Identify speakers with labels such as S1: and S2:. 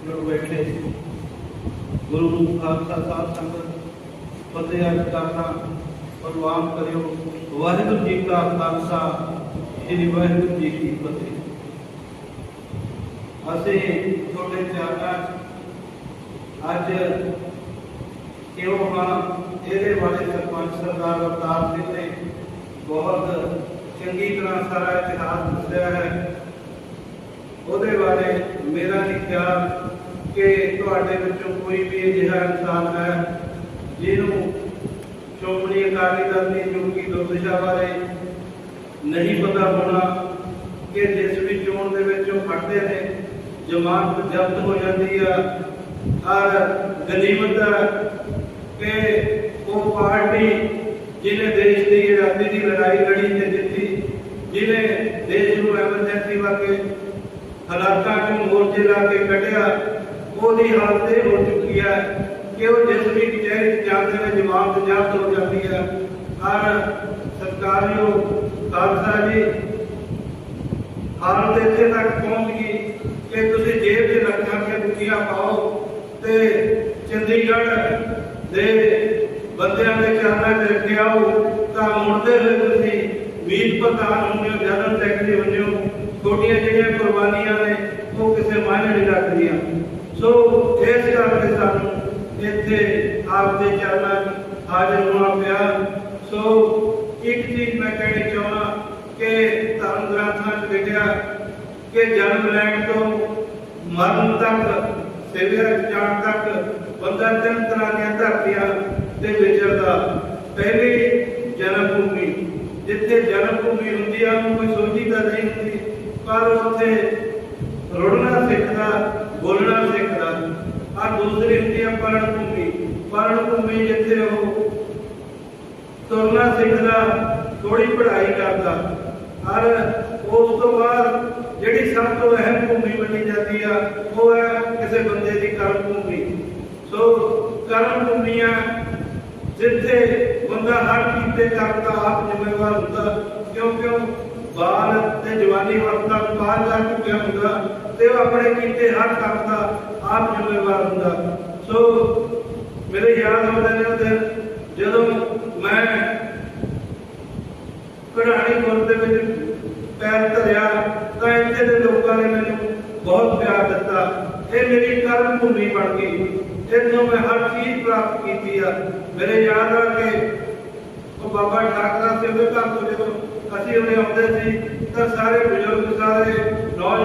S1: ਜੁੜ ਬੈਠੇ ਗੁਰੂ ਨੂੰ ਖਾਲਸਾ ਸਾਹਿਬ ਸੰਗਤ ਫਤਿਹ ਅਰਜ਼ ਕਰਨਾ ਪ੍ਰਵਾਨ ਕਰਿਓ ਵਾਹਿਗੁਰੂ ਜੀ ਕਾ ਖਾਲਸਾ ਸ੍ਰੀ ਵਾਹਿਗੁਰੂ ਜੀ ਕੀ ਫਤਿਹ ਅਸੀਂ ਤੁਹਾਡੇ ਚਰਨਾਂ 'ਚ ਅੱਜ ਕਿਉਂ ਹਾਂ ਇਹਦੇ ਬਾਰੇ ਸਰਪੰਚ ਸਰਦਾਰ ਅਵਤਾਰ ਸਿੰਘ ਨੇ ਬਹੁਤ ਚੰਗੀ ਤਰ੍ਹਾਂ ਸਾਰਾ ਇਤਿਹਾਸ ਦੱਸਿਆ ਹੈ ਉਹਦੇ ਬਾਰੇ ਮੇਰਾ ਨਹੀਂ ਖਿਆਲ ਕਿ ਤੁਹਾਡੇ ਵਿੱਚੋਂ ਕੋਈ ਵੀ ਅਜਿਹਾ ਇਨਸਾਨ ਹੈ ਜਿਹਨੂੰ ਸ਼੍ਰੋਮਣੀ ਅਕਾਲੀ ਦਲ ਦੀ ਚੋਣਗੀ ਦੁਰਦਸ਼ਾ ਬਾਰੇ ਨਹੀਂ ਪਤਾ ਹੋਣਾ ਕਿ ਜਿਸ ਵੀ ਚੋਣ ਦੇ ਵਿੱਚ ਉਹ ਖੜਦੇ ਨੇ, ਜਮਾਨਤ ਜ਼ਬਤ ਹੋ ਜਾਂਦੀ ਆ ਔਰ ਗਨੀਮਤ ਆ ਕਿ ਉਹ ਪਾਰਟੀ ਜਿਹਨੇ ਦੇਸ਼ ਦੀ ਆਜ਼ਾਦੀ ਦੀ ਲੜਾਈ ਲੜੀ ਤੇ ਜਿੱਤੀ, ਜਿਹਨੇ ਦੇਸ਼ ਨੂੰ ਐਮਰਜੈਂਸੀ ਵਰਗੇ ਹਾਲਾਤਾਂ ਨੂੰ ਮੋਰਚੇ ਲਾ ਕੇ ਕੱਢਿਆ, ਉਹਦੀ ਹਾਲਤ ਇਹ ਹੋ ਚੁੱਕੀ ਹੈ ਕਿ ਉਹ ਜਿਸ ਵੀ ਕਚਹਿਰੀ ਜਾਂਦੇ ਨੇ ਜਵਾਬ ਜ਼ਬਤ ਹੋ ਜਾਂਦੀ ਹੈ। ਔਰ ਸਰਕਾਰੀਓ ਖਾਲਸਾ ਜੀ, ਹਾਲਤ ਇੱਥੇ ਤੱਕ ਪਹੁੰਚ ਗਈ ਕਿ ਤੁਸੀਂ ਜੇਬ 'ਚ ਲੱਖਾਂ ਦੀਆਂ ਬੁੱਕੀਆਂ ਪਾਓ ਤੇ ਚੰਡੀਗੜ੍ਹ ਦੇ ਬੰਦਿਆਂ ਦੇ ਚਾਹਨਾ ਚ ਰੱਖਿਆ ਹੋ, ਤਾਂ ਮੁੜਦੇ ਹੋਏ ਤੁਸੀਂ ਮੀਤ ਪ੍ਰਧਾਨ ਹੁੰਦੇ ਹੋ, ਜਨਰਲ ਸੈਕਟਰੀ ਹੁੰਦੇ ਹੋ ਛੋਟੀਆਂ ਜਿਹੜੀਆਂ ਕੁਰਬਾਨੀਆਂ ਨੇ ਕਿਸੇ ਰੱਖਦੀਆਂ ਸੋ ਇਸ ਕਰਕੇ ਸਾਨੂੰ ਇੱਥੇ ਆਪ ਦੇ ਚਰਨਾਂ 'ਚ ਹਾਜ਼ਰ ਹੋਣਾ ਪਿਆ। ਸੋ ਇੱਕ ਚੀਜ਼ ਮੈਂ ਕਹਿਣੀ ਚਾਹੁੰਦਾ ਕਿ ਧਰਮ ਗ੍ਰੰਥਾਂ 'ਚ ਲਿਖਿਆ ਕਿ ਜਨਮ ਲੈਣ ਤੋਂ ਮਰਨ ਤੱਕ ਸੇਵਿਆ ਜਾਣ ਤੱਕ ਬੰਦਾ ਤਿੰਨ ਤਰ੍ਹਾਂ ਦੀਆਂ ਧਰਤੀਆਂ ਤੇ ਵਿਚਰਦਾ ਪਹਿਲੀ ਜਨਮ ਭੂਮੀ ਜਿੱਥੇ ਜਨਮ ਭੂਮੀ ਹੁੰਦੀ ਆ, ਉਹਨੂੰ ਕੋਈ ਸੋਚੀ ਤਾਂ ਨਹੀਂ ਹੁੰਦੀ, ਪਰ ਉੱਥੇ ਰੁੜਨਾ ਆ ਦੂਸਰੀ ਹੁੰਦੀ ਆ ਪਰਣ ਭੂਮੀ। ਪਰਣ ਭੂਮੀ ਜਿੱਥੇ ਉਹ ਤੁਰਨਾ ਸਿੱਖਦਾ ਥੋੜੀ ਪੜ੍ਹਾਈ ਕਰਦਾ। ਔਰ ਉਸ ਤੋਂ ਬਾਅਦ ਜਿਹੜੀ ਸਭ ਤੋਂ ਅਹਿਮ ਭੂਮੀ ਮੰਨੀ ਜਾਂਦੀ ਆ, ਉਹ ਹੈ ਕਿਸੇ ਬੰਦੇ ਦੀ ਕਰਮ ਭੂਮੀ। ਸੋ ਕਰਮ ਭੂਮੀਆਂ ਜਿੱਥੇ ਬੰਦਾ ਹਰ ਕੀਤੇ ਕਰਮ ਦਾ ਆਪ ਜ਼ਿੰਮੇਵਾਰ ਹੁੰਦਾ, ਕਿਉਂਕਿ ਉਹ ਬਾਲ ਤੇ ਜਵਾਨੀ ਵਕਤ ਦਾ ਪਾਰ ਕਰ ਚੁੱਕਿਆ ਹੁੰਦਾ ਤੇ ਉਹ ਆਪਣੇ ਕੀਤੇ ਹਰ ਕੰਮ ਦਾ ਆਪ ਜ਼ਿੰਮੇਵਾਰ ਹੁੰਦਾ। ਸੋ ਮੇਰੇ ਯਾਦ ਆਉਂਦੇ ਨੇ ਉਹ ਦਿਨ ਜਦੋਂ ਮੈਂ ਕਢਾਣੀ ਕੋਲ ਦੇ ਵਿੱਚ ਪੈਰ ਧਰਿਆ, ਤਾਂ ਇੱਥੇ ਦੇ ਲੋਕਾਂ ਨੇ ਮੈਨੂੰ ਬਹੁਤ ਪਿਆਰ ਦਿੱਤਾ। ਇਹ ਮੇਰੀ ਕਰਮ ਭੂਮੀ ਬਣ ਗਈ। ਇੱਥੋਂ ਮੈਂ ਹਰ ਚੀਜ਼ ਪ੍ਰਾਪਤ ਕੀਤੀ ਆ। ਮੇਰੇ ਯਾਦ ਆ ਕੇ ਉਹ ਬਾਬਾ ਠਾਕਰਾ ਸਿੰਘ ਦੇ ਘਰ ਤੋਂ ਜਦੋਂ ਅਸੀਂ ਉਹਨੇ ਆਉਂਦੇ ਸੀ, ਤਾਂ ਸਾਰੇ ਬਜ਼ੁਰਗ, ਸਾਰੇ ਨੌਜਵਾਨ